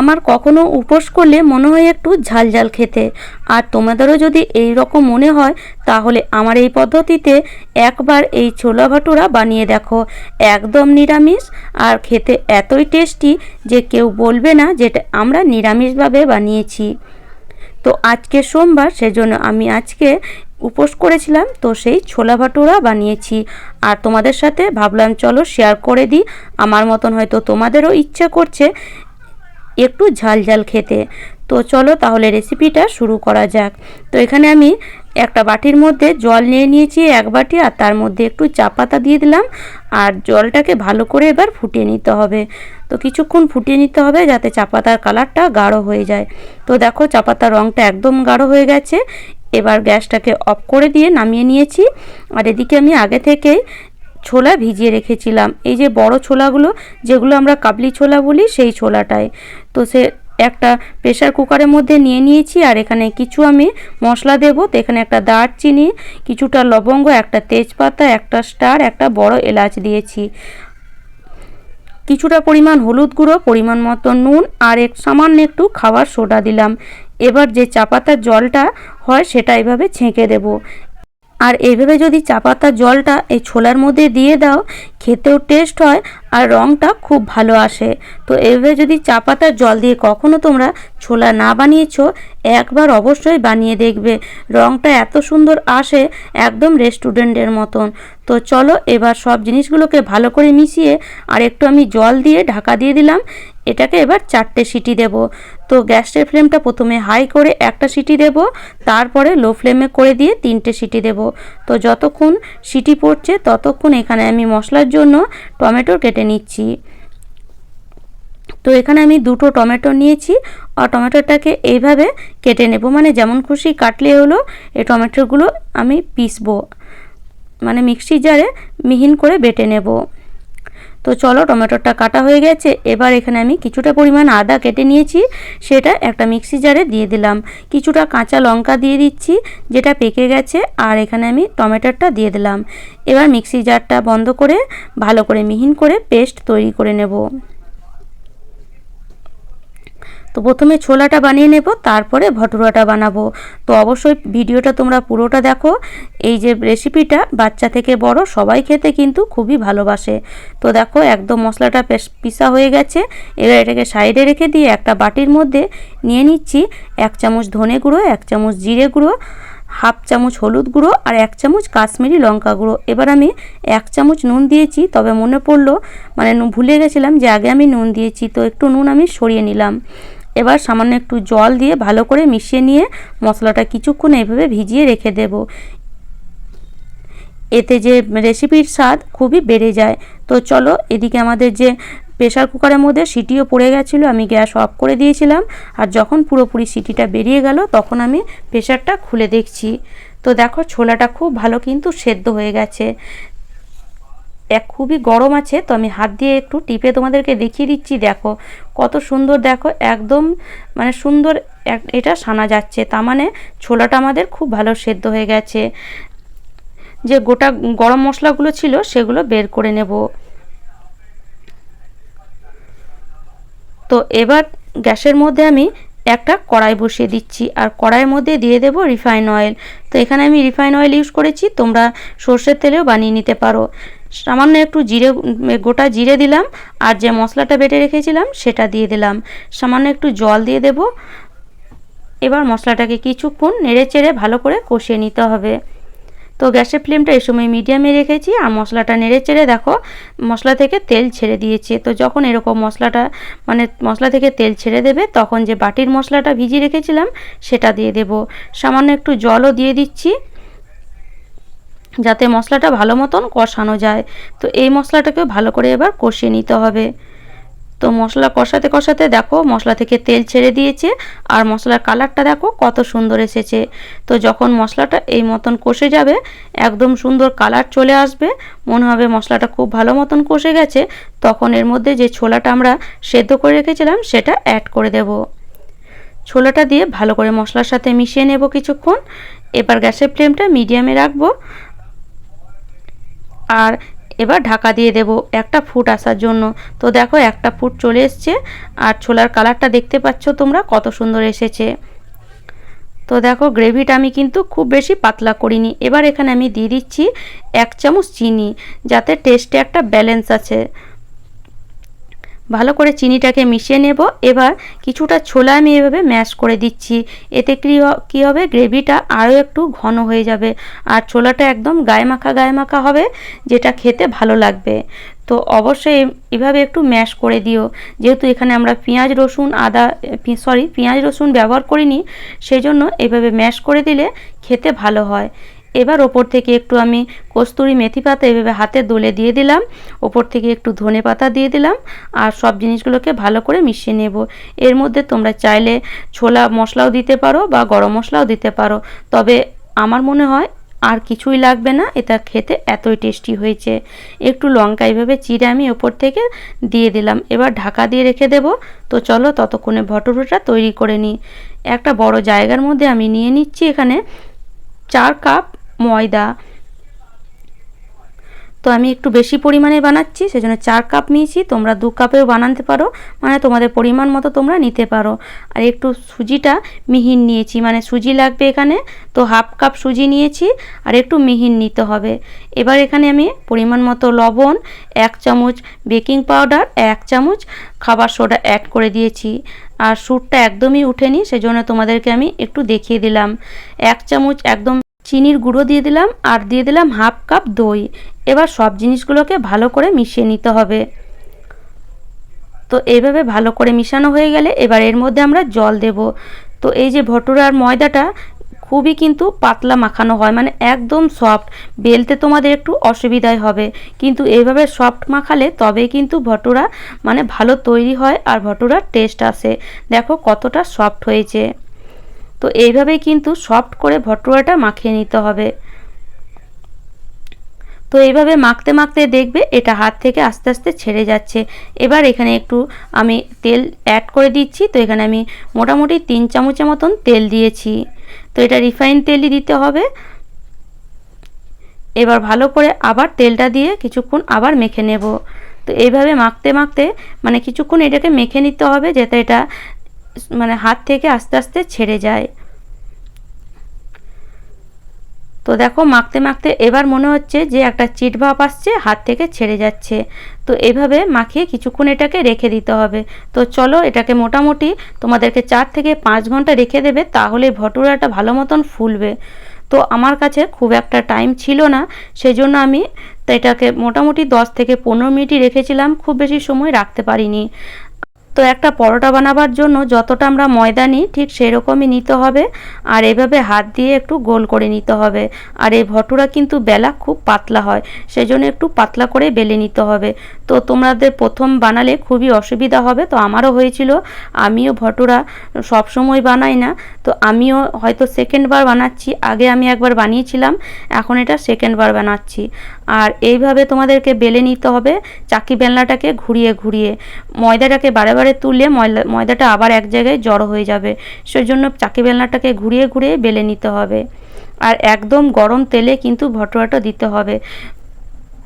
আমার কখনো উপোস করলে মনে হয় একটু ঝাল ঝাল খেতে। আর তোমাদেরও যদি এই রকম মনে হয়, তাহলে আমার এই পদ্ধতিতে একবার এই ছোলা ভাটুরা বানিয়ে দেখো। একদম নিরামিষ, আর খেতে এতই টেস্টি যে কেউ বলবে না যেটা আমরা নিরামিষভাবে বানিয়েছি। তো আজকে সোমবার, সেজন্য আমি আজকে উপোস করেছিলাম, তো সেই ছোলা ভাটুরা বানিয়েছি। আর তোমাদের সাথে ভাবলাম, চলো শেয়ার করে দিই। আমার মতন হয়তো তোমাদেরও ইচ্ছা করছে একটু ঝাল ঝাল খেতে। তো চলো তাহলে রেসিপিটা শুরু করা যাক। তো এখানে আমি একটা বাটির মধ্যে জল নিয়ে নিয়েছি এক বাটি আর তার মধ্যে একটু চা পাতা দিয়ে দিলাম। আর জলটাকে ভালো করে এবার ফুটিয়ে নিতে হবে। তো কিছুক্ষণ ফুটিয়ে নিতে হবে যাতে চা পাতার কালারটা গাঢ় হয়ে যায়। তো দেখো চা পাতার রঙটা একদম গাঢ় হয়ে গেছে। এবার গ্যাসটাকে অফ করে দিয়ে নামিয়ে নিয়েছি। আর এদিকে আমি আগে থেকেই ছোলা ভিজিয়ে রেখেছিলাম। এই যে বড় ছোলাগুলো, যেগুলো আমরা কাবলি ছোলা বলি, সেই ছোলাটাই। তো সে একটা প্রেশার কুকারের মধ্যে নিয়ে নিয়েছি, আর এখানে কিছু আমি মশলা দেবো। তো এখানে একটা দারচিনি, কিছুটা লবঙ্গ, একটা তেজপাতা, একটা স্টার, একটা বড় এলাচ দিয়েছি। কিছুটা পরিমাণ হলুদ গুঁড়ো, পরিমাণ মতো নুন, আর এক সামান্য একটু খাবার সোডা দিলাম। এবার যে চা পাতার জলটা হয়, সেটা এভাবে ছেঁকে দেব। আর এইভাবে যদি চা পাতার জলটা এই ছোলার মধ্যে দিয়ে দাও, খেতেও টেস্ট হয় আর রঙটা খুব ভালো আসে। তো এভাবে যদি চা পাতার জল দিয়ে কখনো তোমরা ছোলা না বানিয়েছো, একবার অবশ্যই বানিয়ে দেখবে। রঙটা এত সুন্দর আসে একদম রেস্টুরেন্টের মতন। তো চলো এবার সব জিনিসগুলোকে ভালো করে মিশিয়ে আর একটু আমি জল দিয়ে ঢাকা দিয়ে দিলাম। এটাকে এবার চারটে সিটি দেব। তো গ্যাসের ফ্লেমটা প্রথমে হাই করে একটা সিটি দেব, তারপরে লো ফ্লেমে করে দিয়ে তিনটে সিটি দেব। তো যতক্ষণ সিটি পড়ছে ততক্ষণ এখানে আমি মশলার জন্য টমেটো কেটে নিচ্ছি। তো এখানে আমি দুটো টমেটো নিয়েছি, আর টমেটোটাকে এইভাবে কেটে নেব। মানে যেমন খুশি কাটলে হলো, এই টমেটোগুলো আমি পিসবো। মানে মিক্সি জারে মিহিন করে বেটে নেব। তো চলো টমেটোটা কাটা হয়ে গেছে। এবার এখানে আমি কিছুটা পরিমাণ আদা কেটে নিয়েছি, সেটা একটা মিক্সি জারে দিয়ে দিলাম। কিছুটা কাঁচা লঙ্কা দিয়ে দিচ্ছি, যেটা পেকে গেছে, আর এখানে আমি টমেটোটা দিয়ে দিলাম। এবার মিক্সি জারটা বন্ধ করে ভালো করে মিহিন করে পেস্ট তৈরি করে নেব। তো প্রথমে ছোলাটা বানিয়ে নেব, তারপরে ভটুরাটা বানাবো। তো অবশ্যই ভিডিওটা তোমরা পুরোটা দেখো। এই যে রেসিপিটা বাচ্চা থেকে বড়, সবাই খেতে কিন্তু খুবই ভালোবাসে। তো দেখো একদম মশলাটা পিসা হয়ে গেছে। এবার এটাকে সাইডে রেখে দিয়ে একটা বাটির মধ্যে নিয়ে নিচ্ছি এক চামচ ধনে গুঁড়ো, এক চামচ জিরে গুঁড়ো, হাফ চামচ হলুদ গুঁড়ো আর এক চামচ কাশ্মীরি লঙ্কা গুঁড়ো। এবার আমি এক চামচ নুন দিয়েছি, তবে মনে পড়ল মানে ভুলে গেছিলাম যে আগে আমি নুন দিয়েছি, তো একটু নুন আমি সরিয়ে নিলাম। এবার সামান্য একটু জল দিয়ে ভালো করে মিশিয়ে নিয়ে মশলাটা কিছুক্ষণ এইভাবে ভিজিয়ে রেখে দেব। এতে যে রেসিপির স্বাদ খুবই বেড়ে যায়। তো চলো এদিকে আমাদের যে প্রেশার কুকারের মধ্যে সিটিও পড়ে গেছিল, আমি গ্যাস অফ করে দিয়েছিলাম। আর যখন পুরোপুরি সিটিটা বেরিয়ে গেল, তখন আমি প্রেশারটা খুলে দেখছি। তো দেখো, ছোলাটা খুব ভালো কিন্তু সেদ্ধ হয়ে গেছে। এক খুবই গরম আছে, তো আমি হাত দিয়ে একটু টিপে তোমাদেরকে দেখিয়ে দিচ্ছি, দেখো। কত সুন্দর, দেখো, একদম মানে সুন্দর এটা সানা যাচ্ছে। তার মানে ছোলাটা আমাদের খুব ভালো সেদ্ধ হয়ে গেছে। যে গোটা গরম মশলাগুলো ছিল, সেগুলো বের করে নেব। তো এবার গ্যাসের মধ্যে আমি একটা কড়াই বসিয়ে দিচ্ছি, আর কড়াইয়ের মধ্যে দিয়ে দেব রিফাইন অয়েল। তো এখানে আমি রিফাইন অয়েল ইউজ করেছি, তোমরা সর্ষের তেলেও বানিয়ে নিতে পারো। সামান্য একটু জিরে গোটা জিরে দিলাম আর যে মশলাটা বেটে রেখেছিলাম সেটা দিয়ে দিলাম। সামান্য একটু জল দিয়ে দেব। এবার মশলাটাকে কিছুক্ষণ নেড়ে চেড়ে ভালো করে কষিয়ে নিতে হবে। তো গ্যাসের ফ্লেমটা এই সময় মিডিয়ামে রেখেছি আর মশলাটা নেড়ে চেড়ে দেখো, মশলা থেকে তেল ছেড়ে দিয়েছে। তো যখন এরকম মশলাটা মানে মশলা থেকে তেল ছেড়ে দেবে, তখন যে বাটির মশলাটা ভিজিয়ে রেখেছিলাম সেটা দিয়ে দেব। সামান্য একটু জলও দিয়ে দিচ্ছি। যাতে মশলাটা ভালো মতন কষানো যায়। তো এই মশলাটাকে ভালো করে এবার কষিয়ে নিতে হবে। তো মশলা কষাতে কষাতে দেখো মশলা থেকে তেল ছেড়ে দিয়েছে আর মশলার কালারটা দেখো কত সুন্দর এসেছে। তো যখন মশলাটা এই মতন কষে যাবে, একদম সুন্দর কালার চলে আসবে, মনে হবে মশলাটা খুব ভালো মতন কষে গেছে, তখন এর মধ্যে যে ছোলাটা আমরা সেদ্ধ করে রেখেছিলাম সেটা অ্যাড করে দেব। ছোলাটা দিয়ে ভালো করে মশলার সাথে মিশিয়ে নেব কিছুক্ষণ। এবার গ্যাসের ফ্লেমটা মিডিয়ামে রাখব। আর এবার ঢাকা দিয়ে দেব একটা ফুট আসার জন্য। তো দেখো একটা ফুট চলে এসছে আর ছোলার কালারটা দেখতে পাচ্ছ তোমরা কত সুন্দর এসেছে। তো দেখো গ্রেভিটা আমি কিন্তু খুব বেশি পাতলা করিনি। এবার এখানে আমি দিয়ে দিচ্ছি এক চামচ চিনি, যাতে টেস্টে একটা ব্যালেন্স আছে। ভালো করে চিনিটাকে মিশিয়ে নেব। এবার কিছুটা ছোলা আমি এভাবে ম্যাশ করে দিচ্ছি। এতে কী হবে? গ্রেভিটা আরও একটু ঘন হয়ে যাবে। আর ছোলাটা একদম গায়ে মাখা গায়ে মাখা হবে, যেটা খেতে ভালো লাগবে। তো অবশ্যই এভাবে একটু ম্যাশ করে দিও। যেহেতু এখানে আমরা পেঁয়াজ, রসুন, আদা সরি, পেঁয়াজ, রসুন ব্যবহার করিনি সেই জন্য এভাবে ম্যাশ করে দিলে খেতে ভালো হয়। এবার ওপর থেকে একটু আমি কস্তুরি মেথি পাতা এভাবে হাতে দোলে দিয়ে দিলাম। ওপর থেকে একটু ধনে পাতা দিয়ে দিলাম আর সব জিনিসগুলোকে ভালো করে মিশিয়ে নেব। এর মধ্যে তোমরা চাইলে ছোলা মশলাও দিতে পারো বা গরম মশলাও দিতে পারো। তবে আমার মনে হয় আর কিছুই লাগবে না, এটা খেতে এতই টেস্টি হয়েছে। একটু লঙ্কা এইভাবে চিড়ে আমি ওপর থেকে দিয়ে দিলাম। এবার ঢাকা দিয়ে রেখে দেব। তো চলো ততক্ষণে ভটুরোটা তৈরি করে নিই। একটা বড় জায়গার মধ্যে আমি নিয়ে নিচ্ছি এখানে চার কাপ ময়দা। তো আমি একটু বেশি পরিমাণে বানাচ্ছি, সেজন্য চার কাপ নিয়েছি। তোমরা দু কাপেও বানাতে পারো মানে তোমাদের পরিমাণ মতো তোমরা নিতে পারো। আর একটু সুজিটা মিহিন নিয়েছি মানে সুজি লাগবে এখানে, তো হাফ কাপ সুজি নিয়েছি, আর একটু মিহিন নিতে হবে। এবার এখানে আমি পরিমাণ মতো লবণ, এক চামচ বেকিং পাউডার, এক চামচ খাবার সোডা অ্যাড করে দিয়েছি। আর সুরটা একদমই উঠেনি, সেজন্য তোমাদেরকে আমি একটু দেখিয়ে দিলাম। এক চামচ একদম চিনির গুঁড়ো দিয়ে দিলাম আর দিয়ে দিলাম হাফ কাপ দই। এবার সব জিনিসগুলোকে ভালো করে মিশিয়ে নিতে হবে। তো এইভাবে ভালো করে মিশানো হয়ে গেলে এবার এর মধ্যে আমরা জল দেব। তো এই যে ভটুরার ময়দাটা খুবই কিন্তু পাতলা মাখানো হয় মানে একদম সফট বেলতে তোমাদের একটু অসুবিধাই হবে। কিন্তু এইভাবে সফট মাখালে তবে কিন্তু ভটুরা মানে ভালো তৈরি হয় আর ভটুরার টেস্ট আসে। দেখো কতটা সফট হয়েছে। তো এইভাবেই কিন্তু সফট করে ভটুয়াটা মাখিয়ে নিতে হবে। তো এইভাবে মাখতে মাখতে দেখবে এটা হাত থেকে আস্তে আস্তে ছেড়ে যাচ্ছে। এবার এখানে একটু আমি তেল অ্যাড করে দিচ্ছি, তো এখানে আমি মোটামুটি তিন চামচের মতন তেল দিয়েছি। তো এটা রিফাইন তেলই দিতে হবে। এবার ভালো করে আবার তেলটা দিয়ে কিছুক্ষণ আবার মেখে নেব। তো এইভাবে মাখতে মাখতে মানে কিছুক্ষণ এটাকে মেখে নিতে হবে, যাতে এটা মানে হাত থেকে আস্তে আস্তে ছেড়ে যায়। তো দেখো, মাখতে মাখতে এবার মনে হচ্ছে যে একটা চিট ভাপ আসছে, হাত থেকে ছেড়ে যাচ্ছে। তো এভাবে মাখিয়ে কিছুক্ষণ এটাকে রেখে দিতে হবে। তো চলো, এটাকে মোটামুটি তোমাদেরকে চার থেকে পাঁচ ঘণ্টা রেখে দেবে, তাহলে ভটুরাটা ভালো মতন ফুলবে। তো আমার কাছে খুব একটা টাইম ছিল না সেই জন্য আমি এটাকে মোটামুটি দশ থেকে পনেরো মিনিটই রেখেছিলাম, খুব বেশি সময় রাখতে পারিনি। তো একটা পরোটা বানাবার জন্য যতটা আমরা ময়দা নিই, ঠিক সেরকমই নিতে হবে। আর এভাবে হাত দিয়ে একটু গোল করে নিতে হবে। আর এই ভটুরা কিন্তু বেলা খুব পাতলা হয় সেই জন্য একটু পাতলা করে বেলে নিতে হবে। তো তোমাদের প্রথম বানালে খুবই অসুবিধা হবে। তো আমারও হয়েছিল। আমিও ভটুরা সবসময় বানাই না। তো আমিও হয়তো সেকেন্ডবার বানাচ্ছি। আগে আমি একবার বানিয়েছিলাম। এখন এটা সেকেন্ডবার বানাচ্ছি। আর এইভাবে তোমাদেরকে বেলে নিতে হবে। চাকি বেলনাটাকে ঘুরিয়ে ঘুরিয়ে। ময়দাটাকে বারে বারে তুললে ময়দা ময়দাটা আবার এক জায়গায় জড়ো হয়ে যাবে। সেই জন্য চাকি বেলনাটাকে ঘুরিয়ে ঘুরিয়ে বেলে নিতে হবে। আর একদম গরম তেলে কিন্তু ভটোয়াটা দিতে হবে।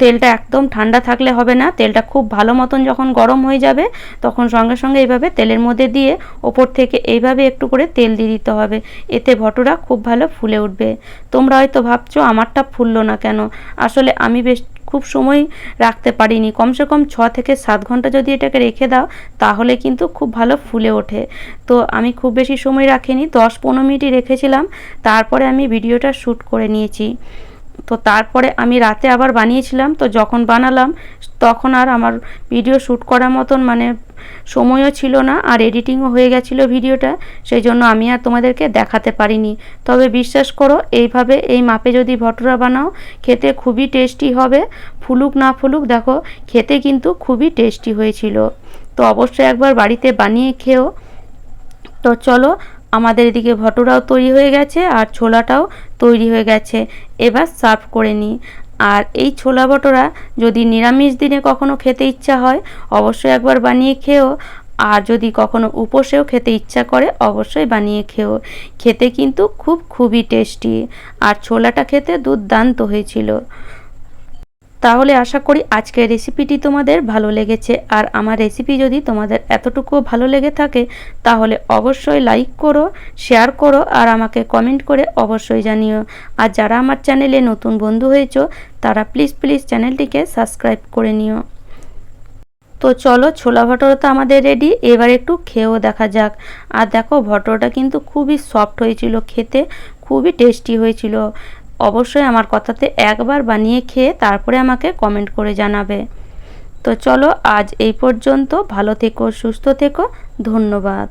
তেলটা একদম ঠান্ডা থাকলে হবে না। তেলটা খুব ভালো মতন যখন গরম হয়ে যাবে, তখন সঙ্গে সঙ্গে এইভাবে তেলের মধ্যে দিয়ে ওপর থেকে এইভাবে একটু করে তেল দিয়ে দিতে হবে। এতে ভটুরা খুব ভালো ফুলে উঠবে। তোমরা হয়তো ভাবছ, আমারটা ফুললো না কেন? আসলে আমি বেশ খুব সময় রাখতে পারিনি। কমসে কম ছ থেকে সাত ঘণ্টা যদি এটাকে রেখে দাও, তাহলে কিন্তু খুব ভালো ফুলে ওঠে। তো আমি খুব বেশি সময় রাখিনি, দশ পনেরো মিনিটই রেখেছিলাম। তারপরে আমি ভিডিওটা শ্যুট করে নিয়েছি। তো তারপরে আমি রাতে আবার বানিয়েছিলাম, তো যখন বানালাম তখন আর আমার ভিডিও শ্যুট করার মতন মানে সময়ও ছিল না আর এডিটিংও হয়ে গেছিল ভিডিওটা সেই জন্য আমি আর তোমাদেরকে দেখাতে পারিনি। তবে বিশ্বাস করো, এইভাবে এই মাপে যদি ভটুরা বানাও, খেতে খুবই টেস্টি হবে, ফুলুক না ফুলুক দেখো, খেতে কিন্তু খুবই টেস্টি হয়েছিল। তো অবশ্যই একবার বাড়িতে বানিয়ে খেও। তো চলো আমাদের এদিকে ভটুরাও তৈরি হয়ে গেছে আর ছোলাটাও তৈরি হয়ে গেছে। এবার সার্ভ করে নিই। আর এই ছোলা ভটোরা যদি নিরামিষ দিনে কখনো খেতে ইচ্ছা হয়, অবশ্যই একবার বানিয়ে খেও। আর যদি কখনো উপসেও খেতে ইচ্ছা করে, অবশ্যই বানিয়ে খেও। খেতে কিন্তু খুব খুবই টেস্টি। আর ছোলাটা খেতে দুর্দান্ত হয়েছিল। তাহলে আশা করি আজকের রেসিপিটি তোমাদের ভালো লেগেছে। আর আমার রেসিপি যদি তোমাদের এতটুকু ভালো লেগে থাকে, তাহলে অবশ্যই লাইক করো শেয়ার করো, আর আমাকে কমেন্ট করে অবশ্যই জানিও। আর যারা আমার চ্যানেলে নতুন বন্ধু হয়েছো, তারা প্লিজ প্লিজ চ্যানেলটিকে সাবস্ক্রাইব করে নিও। তো চলো, ছোলা ভটোরা তো আমাদের রেডি এবার একটু খেয়েও দেখা যাক। আর দেখো ভটোরটা কিন্তু খুবই সফট হয়েছিল খেতে, খুবই টেস্টি হয়েছিল। অবশ্যই আমার কথাতে একবার বানিয়ে খেয়ে তারপরে আমাকে কমেন্ট করে জানাবে। তো চলো আজ এই পর্যন্ত, ভালো থেকো, সুস্থ থেকো, ধন্যবাদ।